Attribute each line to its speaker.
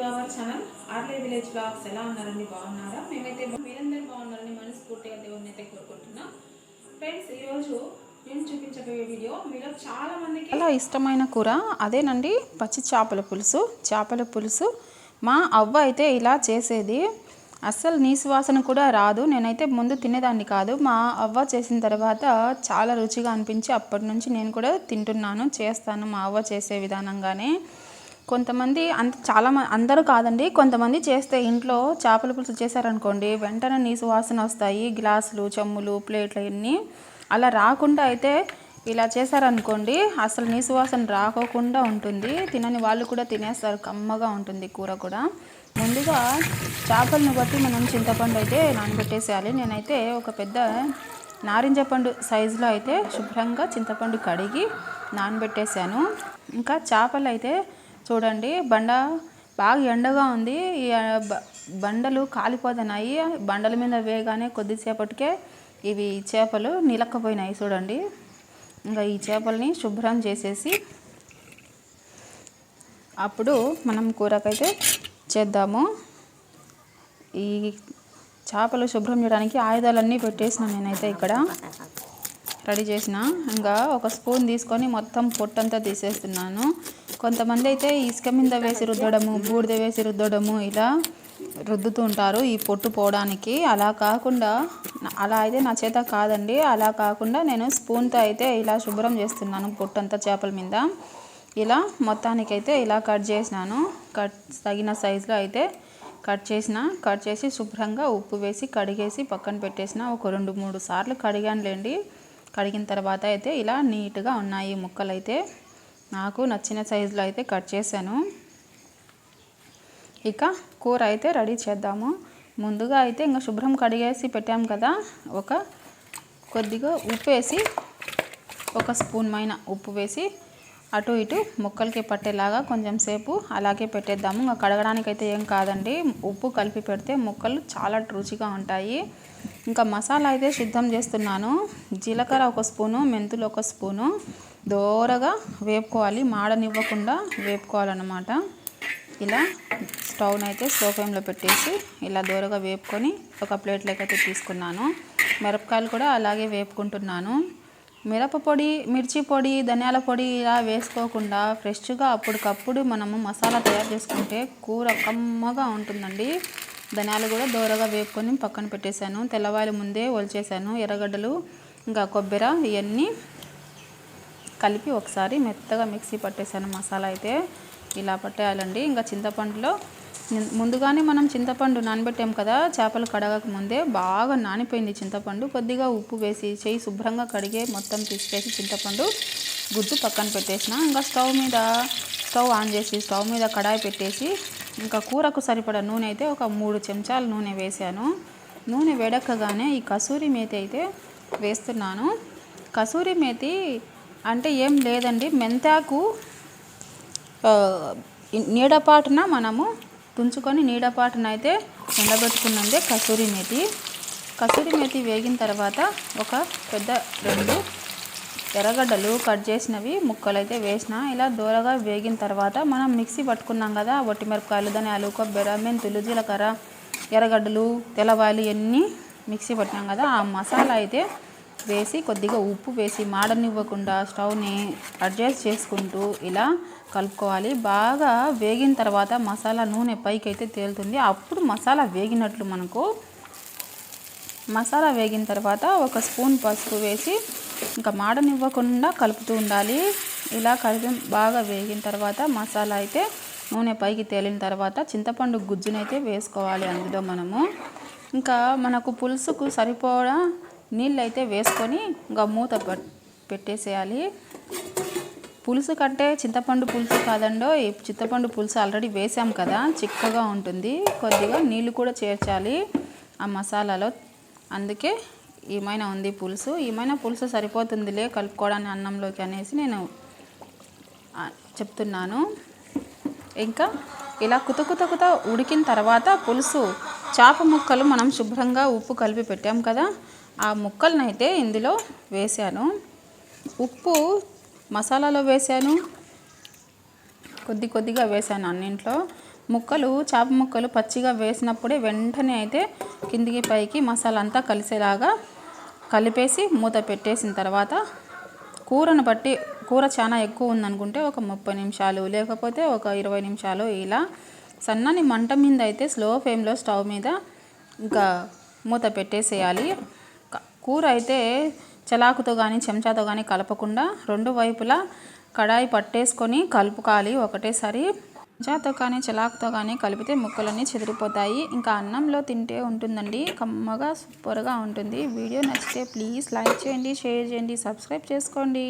Speaker 1: To our channel Arle village vlogs ఎలా ఉన్నారండి బాగున్నారా? మేమైతే మీరందరూ బాగున్నారని మనస్ఫూర్తిగా దేవుడిని అయితే కోరుకుంటున్నాం. ఫ్రెండ్స్ ఈరోజు నేను చూపించబోయే వీడియో మీలో చాలా మందికి
Speaker 2: చాలా ఇష్టమైన కూర అదేనండి పచ్చి చేపల పులుసు. చేపల పులుసు మా అవ్వ అయితే ఇలా చేసేది. అస్సలు నీసువాసన కూడా రాదు నేనైతే ముందు తినేదాన్ని కాదు. మా అవ్వ చేసిన తర్వాత చాలా రుచిగా అనిపించి అప్పటి నుంచి నేను కూడా తింటున్నాను చేస్తాను మా అవ్వ చేసే విధానంగానే. కొంతమంది అంత చాలా అందరూ కాదండి. కొంతమంది చేస్తే ఇంట్లో చేపల పులుసు చేశారనుకోండి వెంటనే నీసు వాసన వస్తాయి గ్లాసులు చెమ్ములు ప్లేట్లు అన్నీ అలా రాకుండా అయితే ఇలా చేశారనుకోండి అసలు నీసు వాసన రాకోకుండా ఉంటుంది. తినని వాళ్ళు కూడా తినేస్తారు కమ్మగా ఉంటుంది కూర కూడా. ముందుగా చేపలను బట్టి మనం చింతపండు అయితే నానబెట్టేసేయాలి. నేనైతే ఒక పెద్ద నారింజ పండు సైజులో అయితే శుభ్రంగా చింతపండు కడిగి నానబెట్టేశాను. ఇంకా చేపలు అయితే చూడండి బండ బాగా ఎండగా ఉంది. ఈ బ- బండలు కాలిపోతున్నాయి. బండల మీద వేయగానే కొద్దిసేపటికే ఇవి చేపలు నిలక్కపోయినాయి చూడండి. ఇంకా ఈ చేపల్ని శుభ్రం చేసేసి అప్పుడు మనం కూరకైతే చేద్దాము. ఈ చేపలు శుభ్రం చేయడానికి ఆయుధాలన్నీ పెట్టేసిన నేనైతే ఇక్కడ. రెడీ చేసిన. ఇంకా ఒక స్పూన్ తీసుకొని మొత్తం పొట్టంతా తీసేస్తున్నాను. కొంతమంది అయితే ఇసుక మీద వేసి రుద్దడము బూడిద వేసి రుద్దడము ఇలా రుద్దుతూ ఉంటారు ఈ పొట్టు పోవడానికి. అలా కాకుండా అలా అయితే నా చేత కాదండి. అలా కాకుండా నేను స్పూన్తో అయితే ఇలా శుభ్రం చేస్తున్నాను పొట్టంతా చేపల మీద. ఇలా మొత్తానికైతే ఇలా కట్ చేసినాను. కట్ తగిన సైజులో అయితే కట్ చేసిన. కట్ చేసి శుభ్రంగా ఉప్పు వేసి కడిగేసి పక్కన పెట్టేసిన. ఒక రెండు మూడు సార్లు కడిగానులేండి. కడిగిన తర్వాత అయితే ఇలా నీట్గా ఉన్నాయి ముక్కలు అయితే నాకు నచ్చిన సైజులో అయితే కట్ చేశాను. ఇక కూర అయితే రెడీ చేద్దాము. ముందుగా అయితే ఇంకా శుభ్రం కడిగేసి పెట్టాం కదా ఒక కొద్దిగా ఉప్పు వేసి ఒక స్పూన్ అయిన ఉప్పు వేసి అటు ఇటు ముక్కలకి పట్టేలాగా కొంచెం సేపు అలాగే పెట్టేద్దాము. ఇంకా కడగడానికి అయితే ఏం కాదండి ఉప్పు కలిపి పెడితే ముక్కలు చాలా రుచిగా ఉంటాయి. ఇంకా మసాలా అయితే సిద్ధం చేస్తున్నాను. జీలకర్ర ఒక స్పూను మెంతులు ఒక స్పూను. దోరగా వేపుకోవాలి. మాడనివ్వకుండా వేపుకోవాలన్నమాట. ఇలా స్టవ్ని అయితే స్టవ్ ఫ్లేమ్లో పెట్టేసి ఇలా దూరగా వేపుకొని ఒక ప్లేట్లోకి అయితే తీసుకున్నాను. మిరపకాయలు కూడా అలాగే వేపుకుంటున్నాను. మిరప పొడి మిర్చి పొడి ధనియాల పొడి ఇలా వేసుకోకుండా ఫ్రెష్గా అప్పటికప్పుడు మనము మసాలా తయారు చేసుకుంటే కూర కమ్మగా ఉంటుందండి. ధనాలు కూడా దోరగా వేపుకొని పక్కన పెట్టేశాను. తెల్లవారి ముందే ఒలిచేసాను ఎర్రగడ్డలు ఇంకా కొబ్బరి ఇవన్నీ కలిపి ఒకసారి మెత్తగా మిక్సీ పట్టేశాను. మసాలా అయితే ఇలా పట్టేయాలండి. ఇంకా చింతపండులో ముందుగానే మనం చింతపండు నానబెట్టాం కదా చేపలు కడగక ముందే బాగా నానిపోయింది చింతపండు. కొద్దిగా ఉప్పు వేసి చేయి శుభ్రంగా కడిగే మొత్తం తీసుకేసి చింతపండు గుద్దు పక్కన పెట్టేసిన. ఇంకా స్టవ్ మీద స్టవ్ ఆన్ చేసి స్టవ్ మీద కడాయి పెట్టేసి ఇంకా కూరకు సరిపడా నూనె అయితే ఒక మూడు చెంచాల నూనె వేసాను నూనె వేడక్కగానే ఈ కసూరి మేతి అయితే వేస్తున్నాను. కసూరి మేతి అంటే ఏం లేదండి మెంతాకు నీడపాటున మనము తుంచుకొని నీడపాటున అయితే ఎండబెట్టుకున్నదే కసూరి మేతి. కసూరి మేతి వేగిన తర్వాత ఒక పెద్ద రెండు ఎర్రగడ్డలు కట్ చేసినవి ముక్కలు అయితే వేసిన ఇలా దూరగా వేగిన తర్వాత మనం మిక్సీ పట్టుకున్నాం కదా వట్టి మిరపకాయలు ధనియాలు కొబ్బరి మెంతులు జీలకర్ర ఎర్రగడ్డలు తెల్లవాయలు ఇవన్నీ మిక్సీ పట్టినాం కదా ఆ మసాలా అయితే వేసి కొద్దిగా ఉప్పు వేసి మాడనివ్వకుండా స్టవ్ని అడ్జస్ట్ చేసుకుంటూ ఇలా కలుపుకోవాలి. బాగా వేగిన తర్వాత మసాలా నూనె పైకి అయితే తేలుతుంది. అప్పుడు మసాలా వేగినట్లు మనకు మసాలా వేగిన తర్వాత ఒక స్పూన్ పసుపు వేసి ఇంకా మాడనివ్వకుండా కలుపుతూ ఉండాలి. ఇలా కలిపి బాగా వేగిన తర్వాత మసాలా అయితే నూనె పైకి తేలిన తర్వాత చింతపండు గుజ్జునైతే వేసుకోవాలి అందులో మనము. ఇంకా మనకు పులుసుకు సరిపోడా నీళ్ళు అయితే వేసుకొని ఇంకా మూత పెట్టేసేయాలి. పులుసు కంటే చింతపండు పులుసు కాదండో ఈ చింతపండు పులుసు ఆల్రెడీ వేసాం కదా చిక్కగా ఉంటుంది. కొద్దిగా నీళ్ళు కూడా చేర్చాలి ఆ మసాలాలో. అందుకే ఏమైనా ఉంది పులుసు? ఏమైనా పులుసు సరిపోతుందిలే కలుపుకోవడానికి అన్నంలోకి అనేసి నేను చెప్తున్నాను. ఇంకా ఇలా కుత కుత కుత ఉడికిన తర్వాత పులుసు చేప ముక్కలు మనం శుభ్రంగా ఉప్పు కలిపి పెట్టాం కదా ఆ ముక్కలను అయితే ఇందులో వేసాను ఉప్పు మసాలాలో వేసాను కొద్ది కొద్దిగా వేసాను అన్నింట్లో. ముక్కలు చేప ముక్కలు పచ్చిగా వేసినప్పుడే వెంటనే అయితే కిందికి పైకి మసాలా అంతా కలిసేలాగా కలిపేసి మూత పెట్టేసిన తర్వాత కూరను బట్టి కూర చాలా ఎక్కువ ఉందనుకుంటే ఒక ముప్పై నిమిషాలు లేకపోతే ఒక ఇరవై నిమిషాలు ఇలా సన్నని మంట మీద అయితే స్లో ఫ్లేమ్లో స్టవ్ మీద ఇంకా మూత పెట్టేసేయాలి. కూర అయితే చలాకుతో కానీ చెంచాతో కానీ కలపకుండా రెండు వైపులా కడాయి పట్టేసుకొని కలుపుకాలి ఒకటేసారి చెంచాతో కానీ చలాకుతో కానీ కలిపితే ముక్కలన్నీ చెదిరిపోతాయి. ఇంకా అన్నంలో తింటే ఉంటుందండి. కమ్మగా సూపర్గా ఉంటుంది. వీడియో నచ్చితే ప్లీజ్ లైక్ చేయండి షేర్ చేయండి సబ్స్క్రైబ్ చేసుకోండి.